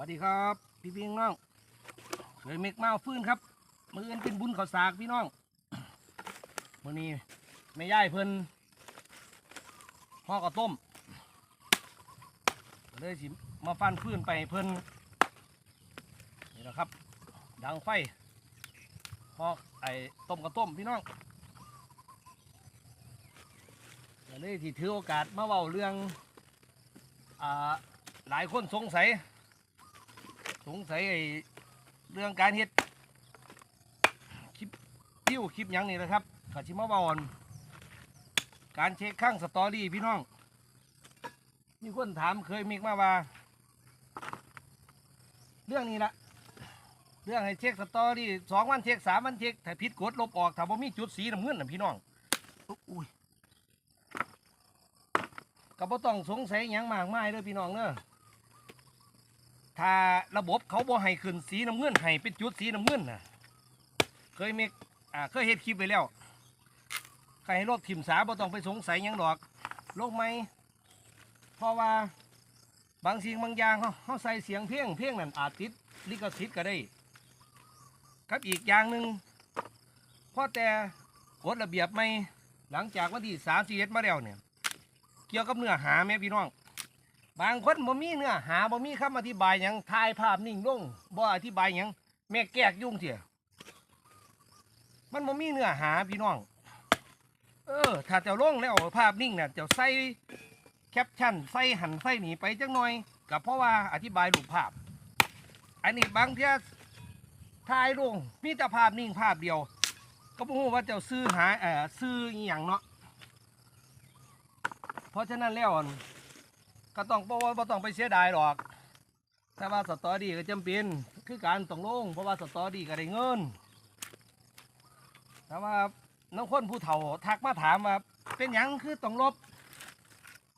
วัสดีครับ พี่พี่น้องเคยเมกเมาฟื้นครับ มือเอ็นเป็นบุญข้าวสากพี่น้องมื้อนี้แม่ย่ายเพิ่นห่อข้าวต้มเลยสิมาฟันฟื้นไปเพิ่นนี่แหละครับ ดังไฟห่อไอ้ต้มข้าวต้มพี่น้องเลยที่ถือโอกาสมาเว้าเรื่องอ่าหลายคนสงสัย สงสัยไอ้เรื่องการเฮ็ดคลิปวิวคลิปหยังนี่นะครับขอชิมาบอนการเช็คข้างสตอรี่พี่น้องมีคนถามเคยมีมาว่า เรื่องนี้ละเรื่องให้เช็คสตอรี่สองวันเช็คสามวันเช็คถ้าผิดกดลบออกถ้าบ่มีจุดสีน้ำเงินนะพี่น้องอุ้ยก็บ่ต้องสงสัยหยังมากมายเด้อพี่น้องเด้อ ถ้าระบบเขาบ่ให้ขึ้นสีน้ำเงินให้เป็นจุดสีน้ำเงินน่ะ เคยมีอ่าเคยเฮ็ดคลิปไปแล้วใครให้โลกถิ่มสาบ่ต้องไปสงสัยหยังดอกโลกไหมเพราะว่าบางสิ่งบางอย่างเขาเขาใส่เสียงเพลงเพลงนั่นอาจติดลิขสิทธิ์ก็ได้ ครับอีกอย่างหนึ่งเพราะแต่กฎระเบียบไม่หลังจากวันที่สามสิบเอ็ดมาแล้วเนี่ย เกี่ยวกับเนื้อหาแม่พี่น้อง บางคนบ่มีเนื้อหาบ่มีคำอธิบายหยังถ่ายภาพนิ่งลงบ่อธิบายหยังแม่แกกยุ่งเสียมันบ่มีเนื้อหาพี่น้อง เออ ถ้าเจ้าลงแล้วภาพนิ่งน่ะเจ้าใส่แคปชั่นใส่หันใส่หนีไปจังหน่อยก็เพราะว่าอธิบายรูปภาพ อันนี้บางเทียถ่ายลงมีแต่ภาพนิ่งภาพเดียว ก็บ่ฮู้ว่าเจ้าซื้อหาเอ่อซื้ออีหยังเนาะเพราะฉะนั้นแล้ว ก็ต้องเพราะว่าบ่ต้องไปเสียดายหรอก แต่ว่าสตอรี่ก็จำเป็นคือการต้องลง เพราะว่าสตอรี่ก็ได้เงินแต่ว่าน้องคนผู้เฒ่าทักมาถามว่าเป็นหยังคือต้องลบ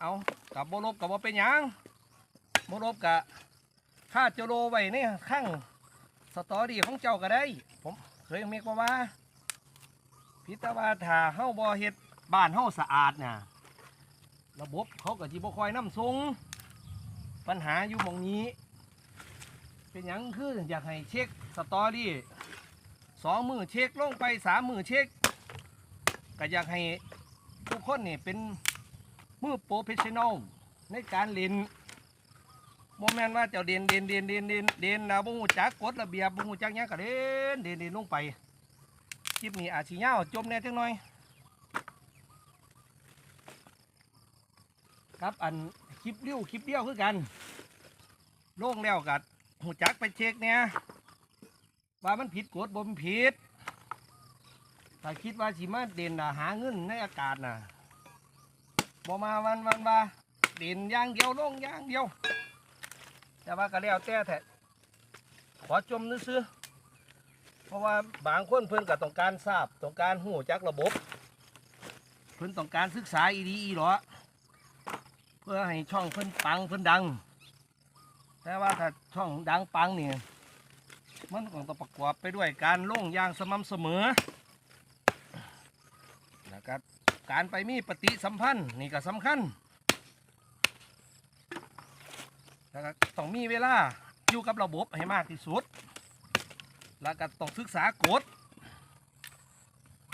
เอากับบ่ลบกับบ่เป็นหยังบ่ลบกะค่าจะโลไว้ในข้างสตอรี่ของเจ้าก็ได้ ผมเคยเมกว่าพิตาวาถาเฮาบ่เฮ็ดบ้านเฮาสะอาดน่ะ ระบบเขาก็จีบคอยน้ำทรงปัญหาอยู่มองนี้ เป็นหยังคืออยากให้เช็คสตอรี่สองมือเช็คลงไปสามมือเช็คก็อยากให้ทุกคนนี่เป็นมือโปรเฟชชั่นอลในการเล่นโมแมนว่าเจ้าเด่นเด่นเด่นเด่นเด่นเด่นนะบุ้งจักกฎระเบียบบุ้งจักหยังก็เด่นเด่นเด่นลงไปคลิปนี้อาจสิยาจมแน่จังหน่อย ครับอันคลิปเลี้ยวคลิปเดียวคือกันโล่งแล้วกัดหูจักไปเช็คเนี่ยว่ามันผิดกฎบ่มผิดถ้าคิดว่าสิมาเด่นน่ะหาเงินในอากาศน่ะบ่มาวันวันว่าเด่นย่างเดียวลงย่างเดียว แต่ว่าก็แล้วแต่แท้ขอจมนึกซื้อเพราะว่าบางคนเพิ่นก็ต้องการทราบต้องการหูจักระบบ เพิ่นต้องการศึกษาอีดีอีหรอ พื่อให้ช่องเพิ่นปังเพิ่นดัง แต่ว่าถ้าช่องดังปังเนี่ยมันก็ต้องประกอบไปด้วยการล่งยางสม่ำเสมอนะครับการไปมีปฏิสัมพันธ์นี่ก็สำคัญแล้วก็ต้องมีเวลาอยู่กับระบบให้มากที่สุด แล้วก็ต้องศึกษากฎ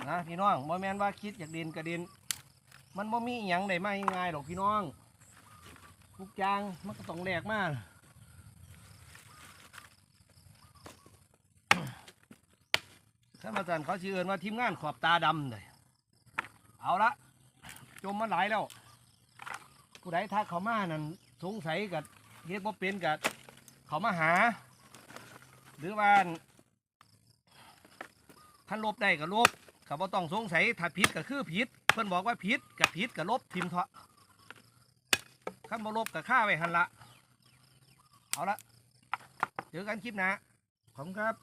นะพี่น้องโมแมนว่าคิดอยากเด่นกระเด็นมันบ่มีอย่างได้มาง่ายหรอกพี่น้อง ทุกอย่างมันก็ต้องแหลกมากท่านอาจารย์เขาชื่อเอินว่าทีมงานขอบตาดำเลยเอาละจมมาหลายแล้วผู้ใดทักเขามานั่นสงสัยกับเฮ็ดบ่เป็นกับเขามาหา หรือว่าท่านลบได้ก็ลบเขาบ่ต้องสงสัยถ้าผิดก็คือผิด เพิ่นบอกว่าผิดกับผิดกับลบทิมเถอะ ขั้นบลบกับข้าไว้หันละ เอาละเจอกันคลิปหนะขอบคุณครับ